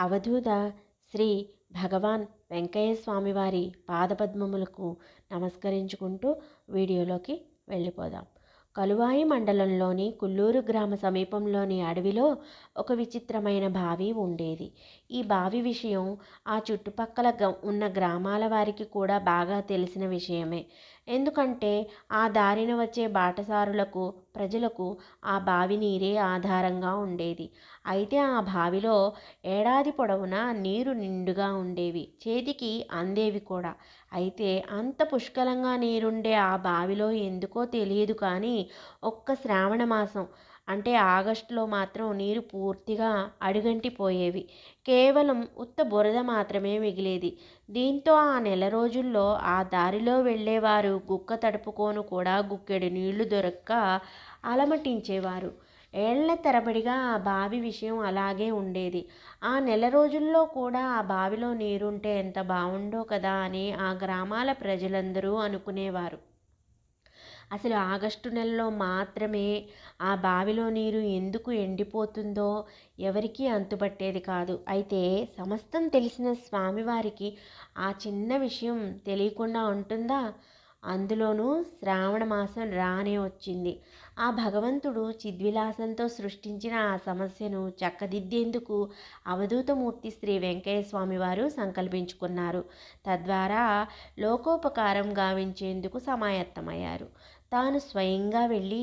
అవధూత శ్రీ భగవాన్ వెంకయ్య స్వామి వారి పాదపద్మములకు నమస్కరించుకుంటూ వీడియోలోకి వెళ్ళిపోదాం. కలువాయి మండలంలోని కుల్లూరు గ్రామ సమీపంలోని అడవిలో ఒక విచిత్రమైన బావి ఉండేది. ఈ బావి విషయం ఆ చుట్టుపక్కల గ- ఉన్న గ్రామాల వారికి కూడా బాగా తెలిసిన విషయమే. ఎందుకంటే ఆ దారిన వచ్చే బాటసారులకు ప్రజలకు ఆ బావి నీరే ఆధారంగా ఉండేది. అయితే ఆ బావిలో ఏడాది పొడవునా నీరు నిండుగా ఉండేవి. చేతికి అందేవి కూడా. అయితే అంత పుష్కలంగా నీరుండే ఆ బావిలో ఎందుకో తెలియదు కానీ ఒక్క శ్రావణ మాసం అంటే ఆగస్టులో మాత్రం నీరు పూర్తిగా అడుగంటిపోయేవి. కేవలం ఉత్త బురద మాత్రమే మిగిలేది. దీంతో ఆ నెల రోజుల్లో ఆ దారిలో వెళ్ళేవారు గుక్క తడుపుకోను కూడా గుక్కెడు నీళ్ళు దొరక్క అలమటించేవారు. ఏళ్ళ తరబడిగా ఆ బావి విషయం అలాగే ఉండేది. ఆ నెల రోజుల్లో కూడా ఆ బావిలో నీరుంటే ఎంత బాగుండో కదా అని ఆ గ్రామాల ప్రజలందరూ అనుకునేవారు. అసలు ఆగస్టు నెలలో మాత్రమే ఆ బావిలో నీరు ఎందుకు ఎండిపోతుందో ఎవరికీ అంతుపట్టేది కాదు. అయితే సమస్తం తెలిసిన స్వామివారికి ఆ చిన్న విషయం తెలియకుండా ఉంటుందా? అందులోనూ శ్రావణ మాసం రానే వచ్చింది. ఆ భగవంతుడు చిద్విలాసంతో సృష్టించిన ఆ సమస్యను చక్కదిద్దేందుకు అవధూతమూర్తి శ్రీ వెంకయ్య స్వామి వారు సంకల్పించుకున్నారు. తద్వారా లోకోపకారం గావించేందుకు సమాయత్తమయ్యారు. తాను స్వయంగా వెళ్ళి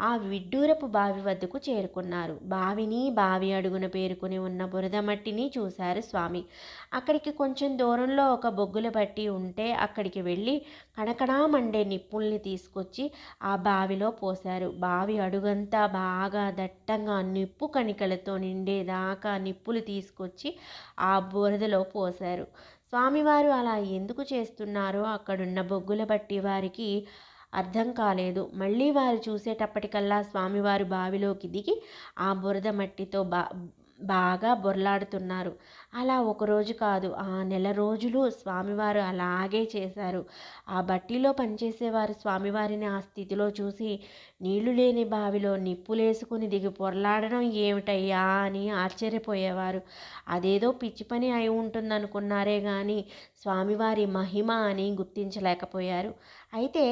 ఆ విడ్డూరపు బావి వద్దకు చేరుకున్నారు. బావిని బావి అడుగున పేరుకుని ఉన్న బురద మట్టిని చూశారు స్వామి. అక్కడికి కొంచెం దూరంలో ఒక బొగ్గుల బట్టి ఉంటే అక్కడికి వెళ్ళి కణకణా మండే నిప్పుల్ని తీసుకొచ్చి ఆ బావిలో పోశారు. బావి అడుగంతా బాగా దట్టంగా నిప్పు కణికలతో నిండేదాకా నిప్పులు తీసుకొచ్చి ఆ బురదలో పోశారు. స్వామివారు అలా ఎందుకు చేస్తున్నారో అక్కడున్న బొగ్గుల బట్టి వారికి అర్థం కాలేదు. మళ్ళీ వారు చూసేటప్పటికల్లా స్వామివారు బావిలోకి దిగి ఆ బురద మట్టితో బా బాగా బొర్లాడుతున్నారు. అలా ఒకరోజు కాదు ఆ నెల రోజులు స్వామివారు అలాగే చేశారు. ఆ బట్టీలో పనిచేసేవారు స్వామివారిని ఆ స్థితిలో చూసి నీళ్ళు లేని బావిలో నిప్పులేసుకుని దిగి పొరలాడడం ఏమిటయ్యా? అని ఆశ్చర్యపోయేవారు. అదేదో పిచ్చి పని అయి ఉంటుందనుకున్నారే కానీ స్వామివారి మహిమ అని గుర్తించలేకపోయారు. అయితే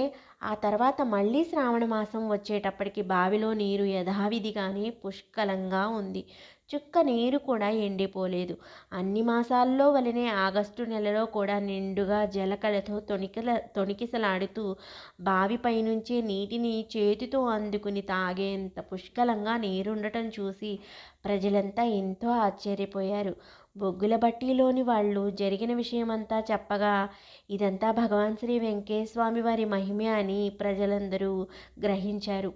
ఆ తర్వాత మళ్ళీ శ్రావణ మాసం వచ్చేటప్పటికి బావిలో నీరు యథావిధిగానే పుష్కలంగా ఉంది. చుక్క నీరు కూడా ఎండిపోలేదు. అన్ని మాసాల్లో వలనే ఆగస్టు నెలలో కూడా నిండుగా జలకళతో తొణికల తొణికిసలాడుతూ బావిపై నుంచే నీటిని చేతితో అందుకుని తాగేంత పుష్కలంగా నీరుండటం చూసి ప్రజలంతా ఎంతో ఆశ్చర్యపోయారు. బొగ్గుల బట్టీలోని వాళ్ళు జరిగిన విషయమంతా చెప్పగా ఇదంతా భగవాన్ శ్రీ వెంకటేశ్వామి వారి మహిమే అని ప్రజలందరూ గ్రహించారు.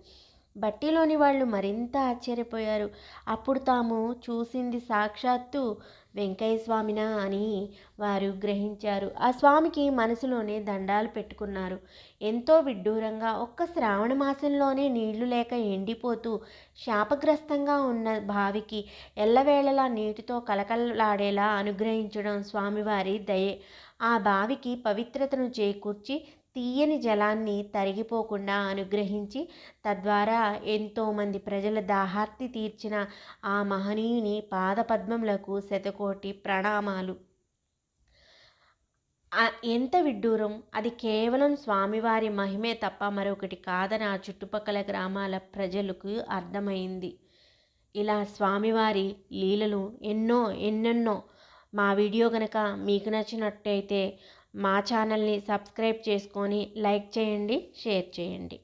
బట్టీలోని వాళ్ళు మరింత ఆశ్చర్యపోయారు. అప్పుడు తాము చూసింది సాక్షాత్తు వెంకయ్య స్వామినా అని వారు గ్రహించారు. ఆ స్వామికి మనసులోనే దండాలు పెట్టుకున్నారు. ఎంతో విడ్డూరంగా ఒక్క శ్రావణ మాసంలోనే నీళ్ళు లేక ఎండిపోతూ శాపగ్రస్తంగా ఉన్న బావికి ఎల్లవేళలా నీటితో కలకలలాడేలా అనుగ్రహించడం స్వామివారి దయే. ఆ బావికి పవిత్రతను చేకూర్చి తీయని జలాన్ని తరిగిపోకుండా అనుగ్రహించి తద్వారా ఎంతోమంది ప్రజల దాహార్తి తీర్చిన ఆ మహనీయుని పాదపద్మములకు శతకోటి ప్రణామాలు. ఎంత విడ్డూరం! అది కేవలం స్వామివారి మహిమే తప్ప మరొకటి కాదని ఆ చుట్టుపక్కల గ్రామాల ప్రజలకు అర్థమైంది. ఇలా స్వామివారి లీలలు ఎన్నో ఎన్నెన్నో మా వీడియో కనుక మీకు నచ్చినట్టయితే మా ఛానల్ని సబ్స్క్రైబ్ చేసుకొని లైక్ చేయండి షేర్ చేయండి.